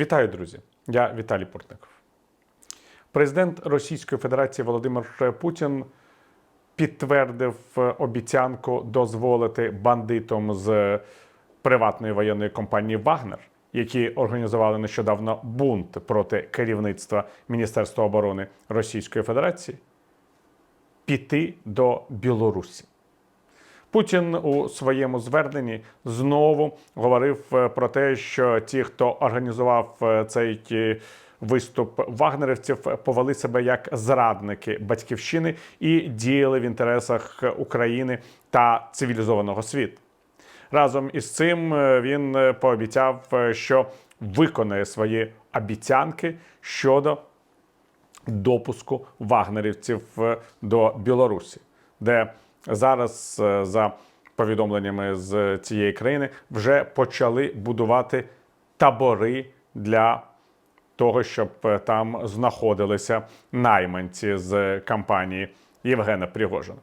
Вітаю, друзі! Я Віталій Портников. Президент Російської Федерації Володимир Путін підтвердив обіцянку дозволити бандитам з приватної воєнної компанії Вагнер, які організували нещодавно бунт проти керівництва Міністерства оборони Російської Федерації, піти до Білорусі. Путін у своєму зверненні знову говорив е, про те, що ті, хто організував е, цей виступ вагнерівців, повели себе як зрадники батьківщини і діяли в інтересах України та цивілізованого світу. Разом із цим е, він пообіцяв, що виконає свої обіцянки щодо допуску вагнерівців до Білорусі, де зараз, е, за повідомленнями з цієї країни, вже почали будувати табори для того, щоб е, там знаходилися найманці з кампанії Євгена Пригожина.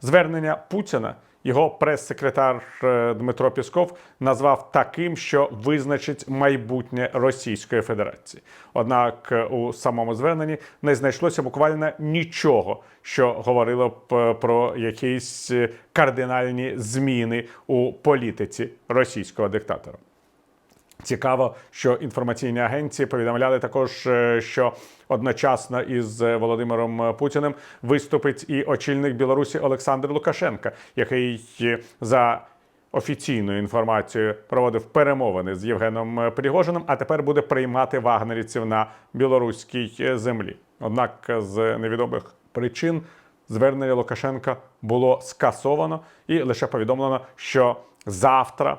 Звернення Путіна його прес-секретар е, Дмитро Пісков назвав таким, що визначить майбутнє Російської Федерації. Однак е, у самому зверненні не знайшлося буквально нічого, що говорило б е, про якісь кардинальні зміни у політиці російського диктатора. Цікаво, що інформаційні агенції повідомляли також, е, що одночасно із е, Володимиром Путіним виступить і очільник Білорусі Олександр Лукашенка, який е, за офіційною інформацією проводив перемовини з Євгеном Пригожиним, а тепер буде приймати вагнерівців на білоруській землі. Однак з невідомих причин звернення Лукашенка було скасовано і лише повідомлено, що завтра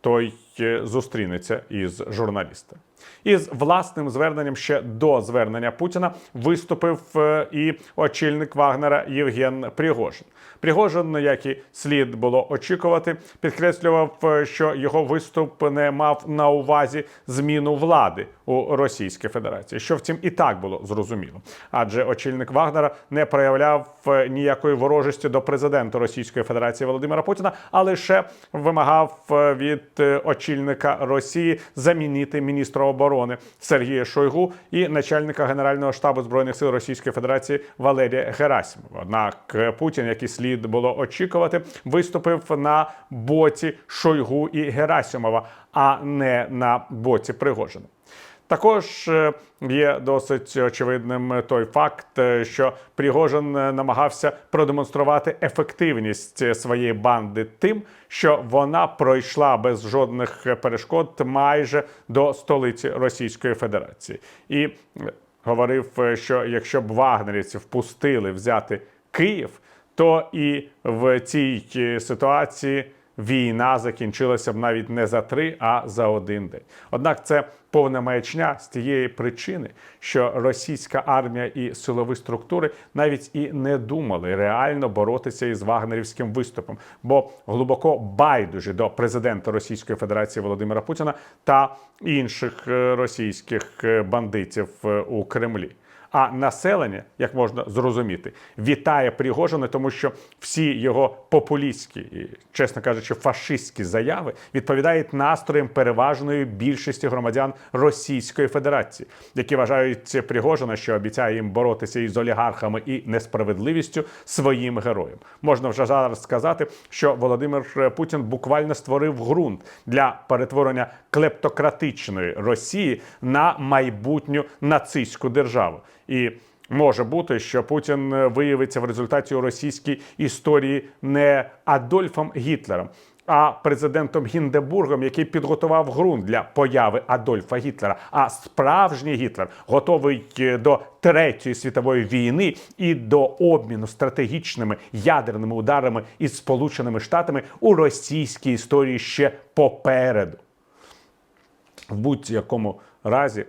той е, зустрінеться із журналістами. Із власним зверненням ще до звернення Путіна виступив е, і очільник Вагнера Євген Пригожин. Пригожин, як і слід було очікувати, підкреслював, е, що його виступ не мав на увазі зміну влади у Російській Федерації, що втім і так було зрозуміло. Адже очільник Вагнера не проявляв е, ніякої ворожості до президента Російської Федерації Володимира Путіна, а лише вимагав від очільника Росії замінити міністра оборони Сергія Шойгу і начальника Генерального штабу збройних сил Російської Федерації Валерія Герасимова. Однак Путін, як слід було очікувати, виступив на боці Шойгу і Герасимова, а не на боці Пригожина. Також е, є досить очевидним той факт, е, що Пригожин е, намагався продемонструвати ефективність своєї банди тим, що вона пройшла без жодних перешкод майже до столиці Російської Федерації, і говорив, що якщо б вагнерівці впустили взяти Київ, то і в цій ситуації війна закінчилася б навіть не за три, а за один день. Однак це повна маячня з тієї причини, що російська армія і силові структури навіть і не думали реально боротися із вагнерівським виступом, бо глибоко байдужі до президента Російської Федерації Володимира Путіна та інших е, російських е, бандитів е, у Кремлі. А населення, як можна зрозуміти, вітає Пригожина, тому що всі його популістські і, чесно кажучи, фашистські заяви відповідають настроям переважної більшості громадян Російської Федерації, які вважають Пригожина, що обіцяє їм боротися із олігархами і несправедливістю своїм героям. Можна вже зараз сказати, що Володимир Путін буквально створив ґрунт для перетворення клептократичної Росії на майбутню нацистську державу. І може бути, що Путін виявиться в результаті у російській історії не Адольфом Гітлером. А президентом Гіндебургом, який підготував ґрунт для появи Адольфа Гітлера, а справжній Гітлер готовий е, до третьої світової війни і до обміну стратегічними ядерними ударами із Сполученими Штатами у російській історії ще попереду. В будь-якому разі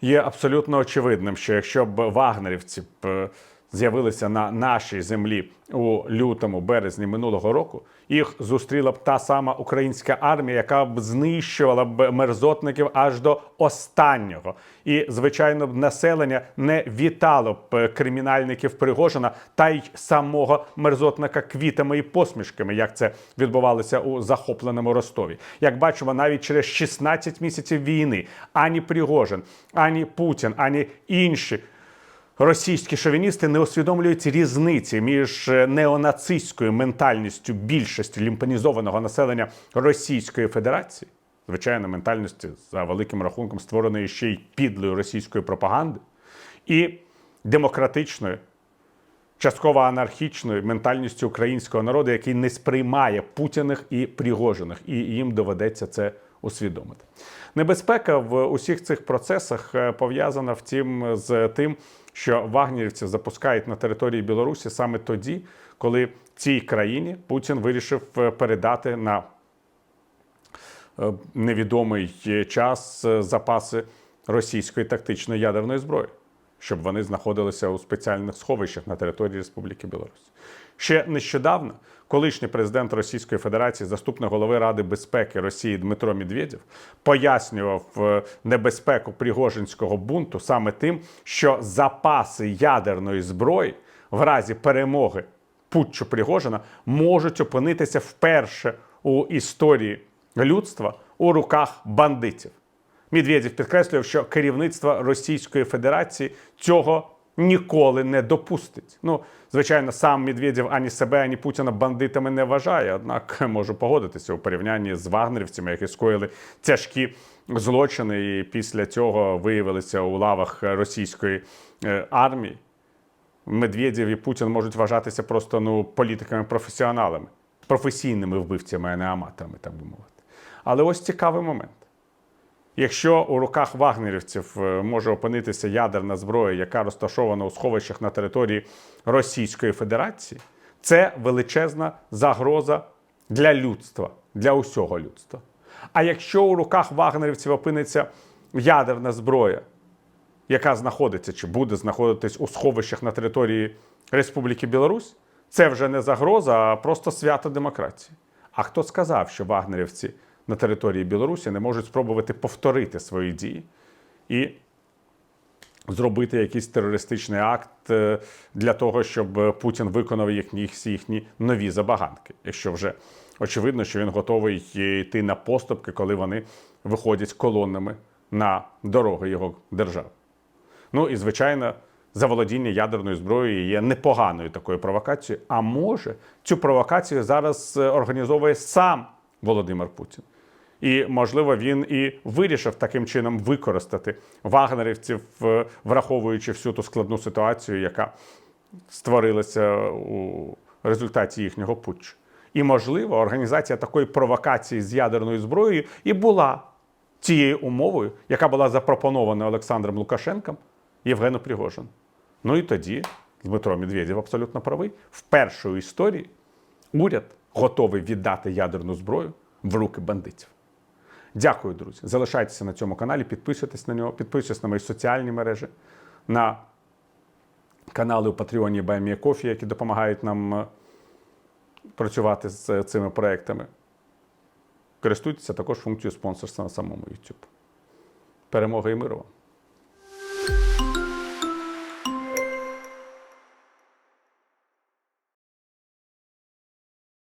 є абсолютно очевидним, що якщо б вагнерівці б е, з'явилися на нашій землі у лютому березні минулого року, їх зустріла б та сама українська армія, яка б знищувала б мерзотників аж до останнього. І звичайно, б населення не вітало б кримінальників Пригожина та й самого мерзотника квітами і посмішками, як це відбувалося у захопленому Ростові. Як бачимо, навіть через 16 місяців війни ані Пригожин, ані Путін, ані інші. Російські шовіністи не усвідомлюють різниці між е, неонацистською ментальністю більшості лімпанізованого населення Російської Федерації, звичайно, ментальністю за великим рахунком створеної ще й підлою російською пропагандою, і демократичною, частково анархічною ментальністю українського народу, який не сприймає путіних і пригожених, і їм доведеться це усвідомити. Небезпека в усіх цих процесах е, пов'язана втім з тим, що вагнерівці запускають на території Білорусі саме тоді, коли цій країні Путін вирішив е, передати на е, невідомий час е, запаси російської тактичної ядерної зброї, щоб вони знаходилися у спеціальних сховищах на території Республіки Білорусь. Ще нещодавно колишній президент Російської Федерації, заступник голови Ради безпеки Росії Дмитро Медведєв, пояснював е, небезпеку Пригожинського бунту саме тим, що запаси ядерної зброї в разі перемоги путчу Пригожина можуть опинитися вперше у історії людства у руках бандитів. Медведєв підкреслював, що керівництво Російської Федерації цього ніколи не допустить. Ну, звичайно, сам Медведєв ані себе, ані Путіна бандитами не вважає. Однак можу погодитися у порівнянні з вагнерівцями, які скоїли тяжкі злочини, і після цього виявилися у лавах російської е, армії. Медведєв і Путін можуть вважатися просто ну, політиками-професіоналами, професійними вбивцями, а не аматорами, так би мовити. Але ось цікавий момент. Якщо у руках вагнерівців е, може опинитися ядерна зброя, яка розташована у сховищах на території Російської Федерації, це величезна загроза для людства, для усього людства. А якщо у руках вагнерівців опиниться ядерна зброя, яка знаходиться чи буде знаходитись у сховищах на території Республіки Білорусь, це вже не загроза, а просто свято демократії. А хто сказав, що вагнерівці на території Білорусі не можуть спробувати повторити свої дії і зробити якийсь терористичний акт е, для того, щоб Путін виконав їхні, всі їхні нові забаганки, якщо вже очевидно, що він готовий йти на поступки, коли вони виходять колоннами на дороги його держави. Ну і звичайно, заволодіння ядерною зброєю є непоганою такою провокацією. А може, цю провокацію зараз е, організовує сам Володимир Путін. І, можливо, він і вирішив таким чином використати вагнерівців, е, враховуючи всю ту складну ситуацію, яка створилася у результаті їхнього путчу. І, можливо, організація такої провокації з ядерною зброєю і була тією умовою, яка була запропонована Олександром Лукашенком Євгену Пригожину. Ну і тоді Дмитро Медведєв абсолютно правий. Вперше у історії уряд готовий віддати ядерну зброю в руки бандитів. Дякую, друзі. Залишайтеся на цьому каналі, підписуйтесь на нього, підписуйтесь на мої соціальні мережі, на канали у Патреоні Баймія Кофі, які допомагають нам е, працювати з цими проектами. Користуйтеся також функцією спонсорства на самому YouTube. Перемоги і миру вам!